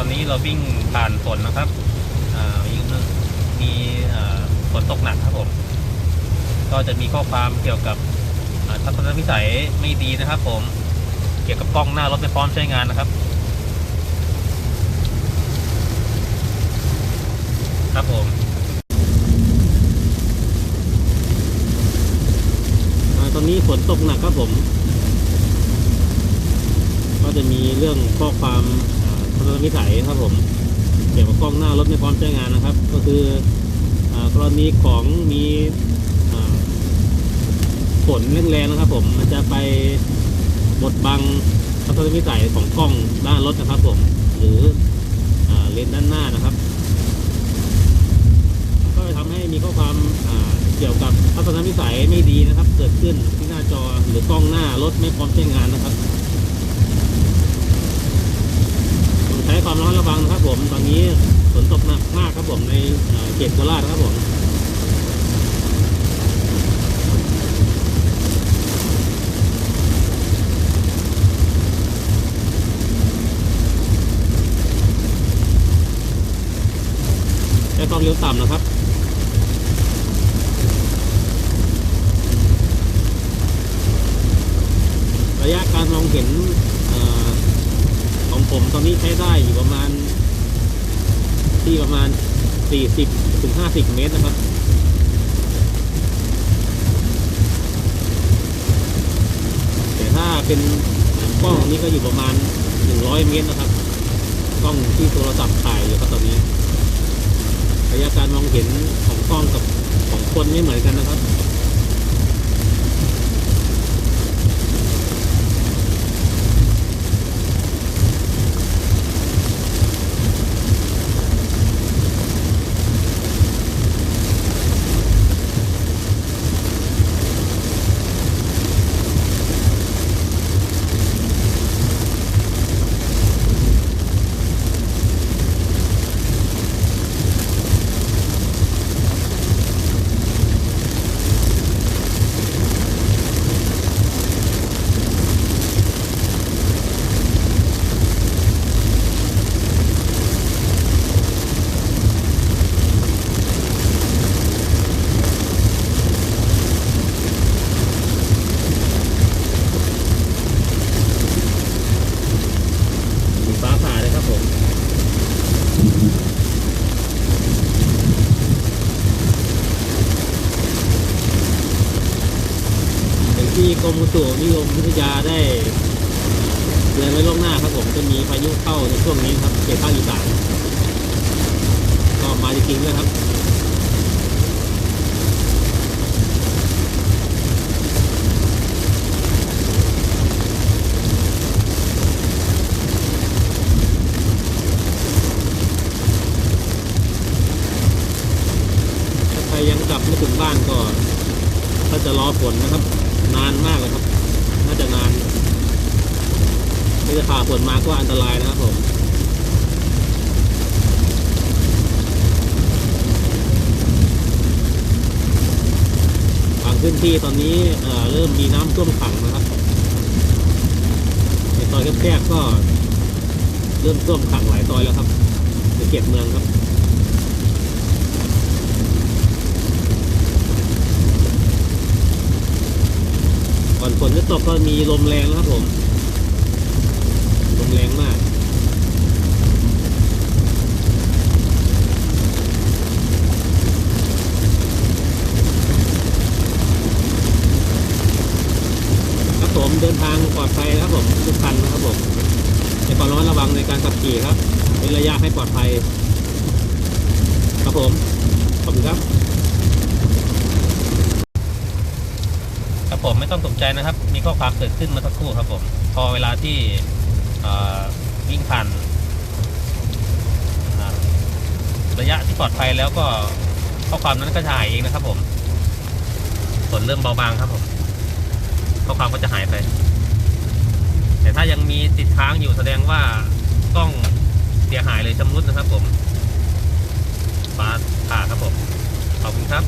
ตอนนี้เราวิ่งผ่านฝนนะครับอายิ่งมีฝนตกหนักครับผม ก็จะมีข้อความเกี่ยวกับอ่าทัศนวิสัยไม่ดีนะครับ ผม เกี่ยวกับกล้องหน้ารถไม่พร้อมใช้งานนะครับครับผมอตอนนี้ฝนตกหนักครับผม ก็จะมีเรื่องข้อความ อ่าทัศนวิสัยครับผมเกี่ยวกับกล้องหน้ารถไม่พร้อมใช้งานนะครับ ก็คืออากรณีของมีฝนแรงๆนะครับ ผมมันจะไปบดบังทัศนวิสัยของกล้องด้านรถนะครับ ผม หรืออเลนส์ด้านหน้านะครับ ก็จะทำให้มีข้อความเกี่ยวกับทัศนวิสัยไม่ดีนะครับ เกิดขึ้นที่หน้าจอหรือกล้องหน้ารถไม่พร้อมใช้งานนะครับต้องใช้ความระมัดระวังนะครับผม ตอนนี้ฝนตกหนักมากครับผมในเขตโคราชนะครับผมใช้ความเร็วต่ำนะครับระยะการมองเห็น ผมตอนนี้ใช้ได้อยู่ประมาณ ที่ประมาณ 40ถึง50 เมตรนะครับแต่ถ้าเป็นกล้องนี้ก็อยู่ประมาณ 100 เมตรนะครับกล้องที่โทรศัพท์ถ่ายอยู่ครับตอนนี้ระยะการมองเห็นของกล้องกับของคนไม่เหมือนกันนะครับ ที่กรมอุตุนิยมวิทยาได้เตือนไว้ล่วงหน้าครับผมจะมีพายุเข้าในช่วงนี้ครับเขตภาคอีสานก็มาจริงๆด้วยครับถ้าใครยังกลับไม่ถึงบ้านก็ถ้าจะรอฝนนะครับ นานมากเลยครับ น่าจะนานถ้าจะผ่าฝนมาก็อันตรายนะครับผมบางพื้นที่ตอนนี้เเริ่มมีน้ำท่วมขังนะครับ ในซอยแคบๆก็เริ่มท่วมขังหลายซอยแล้วครับในเขตเมืองครับ อนฝนจะตกก็มีลมแรงนะครับผมลมแรงมากครับผมเดินทางปลอดภัยนะครับผมทุกคันนะครับผมในความระมัดระวังในการขับขี่ครับเป็นระยะให้ปลอดภัย ครับผมขอบคุณครับ ครับผมไม่ต้องตกใจนะครับ มีข้อความเกิดขึ้นมาสักครู่ครับผม พอเวลาที่วิ่งผ่านระยะที่ปลอดภัยแล้วก็ข้อความนั้นก็จะหายเองนะครับ ผมฝนเริ่มเบาบางครับผม ข้อความก็จะหายไป แต่ถ้ายังมีติดค้างอยู่แสดงว่ากล้องเสียหายเลยชำรุดนะครับ ผมฟ้าผ่าครับผมขอบคุณครับ